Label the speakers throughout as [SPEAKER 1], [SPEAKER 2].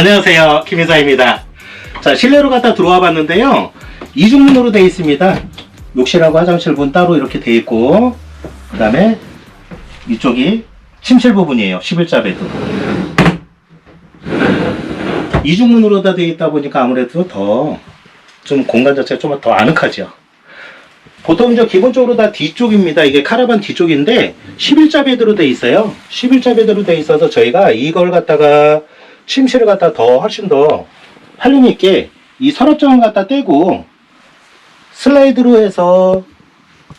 [SPEAKER 1] 안녕하세요. 김인사입니다. 자, 실내로 갖다 들어와 봤는데요. 이중문으로 되어 있습니다. 욕실하고 화장실 문 따로 이렇게 되어 있고, 그 다음에 이쪽이 침실 부분이에요. 11자 베드. 이중문으로 다 되어 있다 보니까 아무래도 더 좀 공간 자체가 좀 더 아늑하죠. 보통 저 기본적으로 다 뒤쪽입니다. 이게 카라반 뒤쪽인데 11자 베드로 돼 있어요. 11자 베드로 돼 있어서 저희가 이걸 갖다가 침실을 갖다 더 훨씬 더 활용 있게 이 서랍장을 갖다 떼고 슬라이드로 해서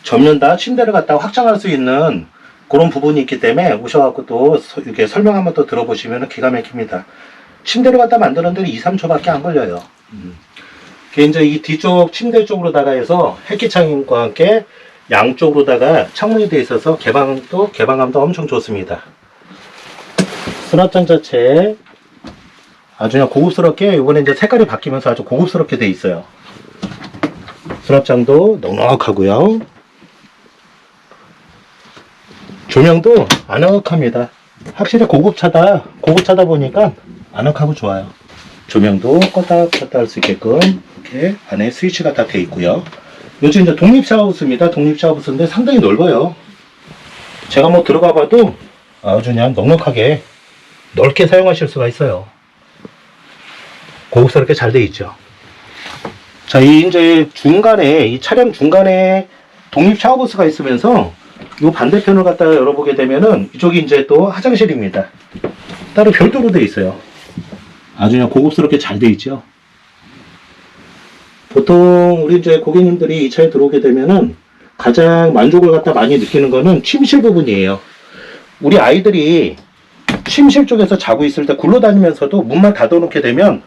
[SPEAKER 1] 접는다 침대를 갖다 확장할 수 있는 그런 부분이 있기 때문에 오셔갖고 또 서- 이렇게 설명 한번 더 들어보시면 기가 막힙니다. 침대를 갖다 만드는 데는 2, 3초밖에 안 걸려요. 음. 이제 이 뒤쪽 침대 쪽으로다가 해서 햇기창과 함께 양쪽으로다가 창문이 되어 있어서 개방도 개방감도 엄청 좋습니다. 수납장 자체 아주 그냥 고급스럽게 이번에 이제 색깔이 바뀌면서 아주 고급스럽게 돼 있어요. 수납장도 넉넉하고요. 조명도 아늑합니다. 확실히 고급차다 고급차다 보니까 아늑하고 좋아요. 조명도 껐다 켰다 할 수 있게끔 이렇게 안에 스위치가 다 돼 있고요. 요즘 이제 독립 샤워부스입니다. 독립 샤워부스인데 상당히 넓어요. 제가 뭐 들어가 봐도 아주 그냥 넉넉하게 넓게 사용하실 수가 있어요. 고급스럽게 잘 돼 있죠. 자, 이 이제 중간에 이 차량 중간에 독립 샤워부스가 있으면서 이 반대편을 갖다가 열어보게 되면은 이쪽이 이제 또 화장실입니다. 따로 별도로 돼 있어요. 아주 그냥 고급스럽게 잘 돼 있죠. 보통 우리 이제 고객님들이 이 차에 들어오게 되면은 가장 만족을 갖다 많이 느끼는 거는 침실 부분이에요. 우리 아이들이 침실 쪽에서 자고 있을 때 굴러다니면서도 문만 닫아놓게 되면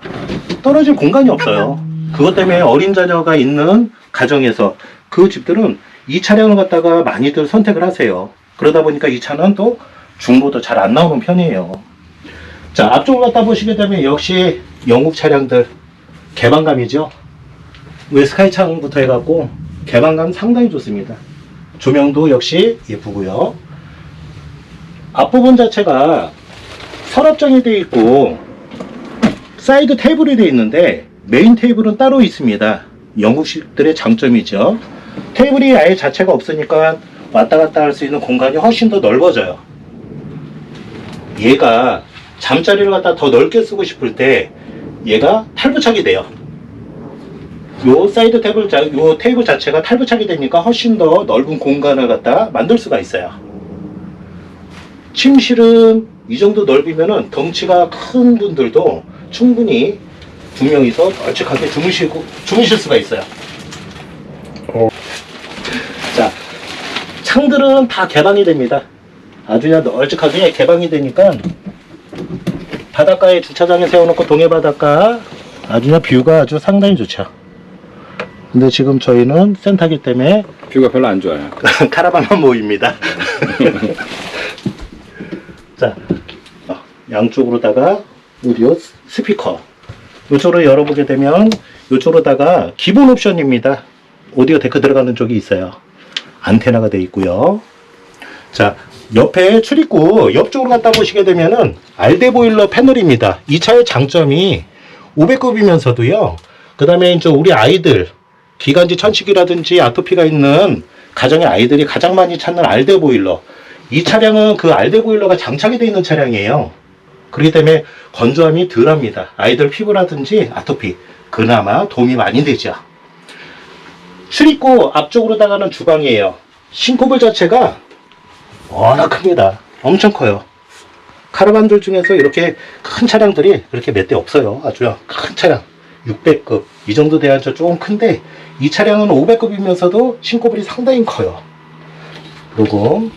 [SPEAKER 1] 떨어질 공간이 없어요. 그것 때문에 어린 자녀가 있는 가정에서 그 집들은 이 차량을 갖다가 많이들 선택을 하세요. 그러다 보니까 이 차는 또 중고도 잘 안 나오는 편이에요. 자, 앞쪽을 갖다 보시게 되면 역시 영국 차량들 개방감이죠. 왜 스카이 창부터 해갖고 개방감 상당히 좋습니다. 조명도 역시 예쁘고요. 앞부분 자체가 서랍장이 되어 있고 사이드 테이블이 되어 있는데 메인 테이블은 따로 있습니다. 영국식들의 장점이죠. 테이블이 아예 자체가 없으니까 왔다 갔다 할 수 있는 공간이 훨씬 더 넓어져요. 얘가 잠자리를 갖다 더 넓게 쓰고 싶을 때 얘가 탈부착이 돼요. 요 사이드 테이블 자, 요 테이블 자체가 탈부착이 되니까 훨씬 더 넓은 공간을 갖다 만들 수가 있어요. 침실은 이 정도 넓이면은 덩치가 큰 분들도 충분히 두 명이서 널찍하게 주무시고 주무실 수가 있어요.
[SPEAKER 2] 어.
[SPEAKER 1] 자, 창들은 다 개방이 됩니다. 아주 그냥 널찍하게 개방이 되니까 바닷가에 주차장에 세워놓고 동해 바닷가 아주 그냥 뷰가 아주 상당히 좋죠. 근데 지금 저희는 센터기 때문에
[SPEAKER 2] 뷰가 별로 안 좋아요.
[SPEAKER 1] 카라반만 모입니다. 자, 어, 양쪽으로다가 오디오 스피커. 이쪽으로 열어보게 되면 이쪽으로다가 기본 옵션입니다. 오디오 데크 들어가는 쪽이 있어요. 안테나가 되어 있고요. 자, 옆에 출입구 옆쪽으로 갖다 보시게 되면은 알데 보일러 패널입니다. 이 차의 장점이 500급이면서도요. 그 다음에 이제 우리 아이들 기관지 천식이라든지 아토피가 있는 가정의 아이들이 가장 많이 찾는 알데 보일러. 이 차량은 그 알데 보일러가 장착이 되어 있는 차량이에요. 그렇기 때문에 건조함이 덜합니다. 아이들 피부라든지 아토피 그나마 도움이 많이 되죠. 출입구 앞쪽으로 나가는 주방이에요. 싱크볼 자체가 워낙 큽니다. 엄청 커요. 카라반들 중에서 이렇게 큰 차량들이 그렇게 몇 대 없어요. 아주 큰 차량. 600급. 이 정도 돼야 조금 큰데, 이 차량은 500급이면서도 싱크볼이 상당히 커요. 그리고,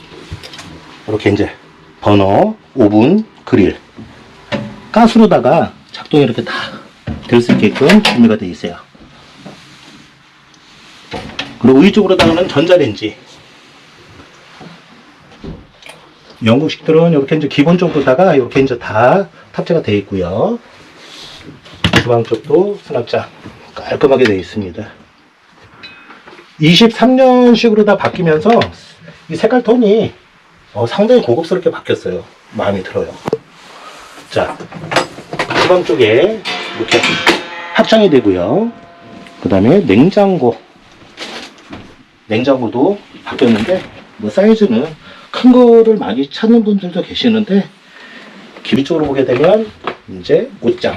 [SPEAKER 1] 이렇게 이제, 버너, 오븐, 그릴. 가스로다가 작동이 이렇게 다 될 수 있게끔 준비가 되어 있어요. 그리고 위쪽으로다가는 전자레인지. 영국식들은 이렇게 이제 기본적으로다가 이렇게 이제 다 탑재가 되어 있고요. 주방 쪽도 수납장 깔끔하게 되어 있습니다. 23년식으로 다 바뀌면서 이 색깔 톤이 어, 상당히 고급스럽게 바뀌었어요. 마음에 들어요. 자, 주방 쪽에 이렇게 확장이 되고요. 그 다음에 냉장고. 냉장고도 바뀌었는데, 뭐 사이즈는 큰 거를 많이 찾는 분들도 계시는데, 길 쪽으로 보게 되면, 이제 옷장.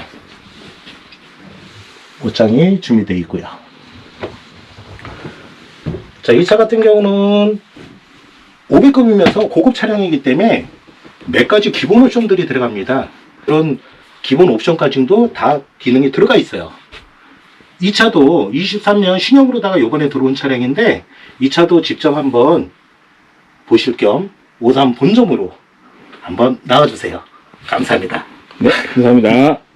[SPEAKER 1] 옷장이 준비되어 있고요. 자, 이 차 같은 경우는 500급이면서 고급 차량이기 때문에 몇 가지 기본 옵션들이 들어갑니다. 그런 기본 옵션까지도 다 기능이 들어가 있어요. 이 차도 23년 신형으로다가 요번에 들어온 차량인데 이 차도 직접 한번 보실 겸 오산 본점으로 한번 나와주세요. 감사합니다.
[SPEAKER 2] 네, 감사합니다.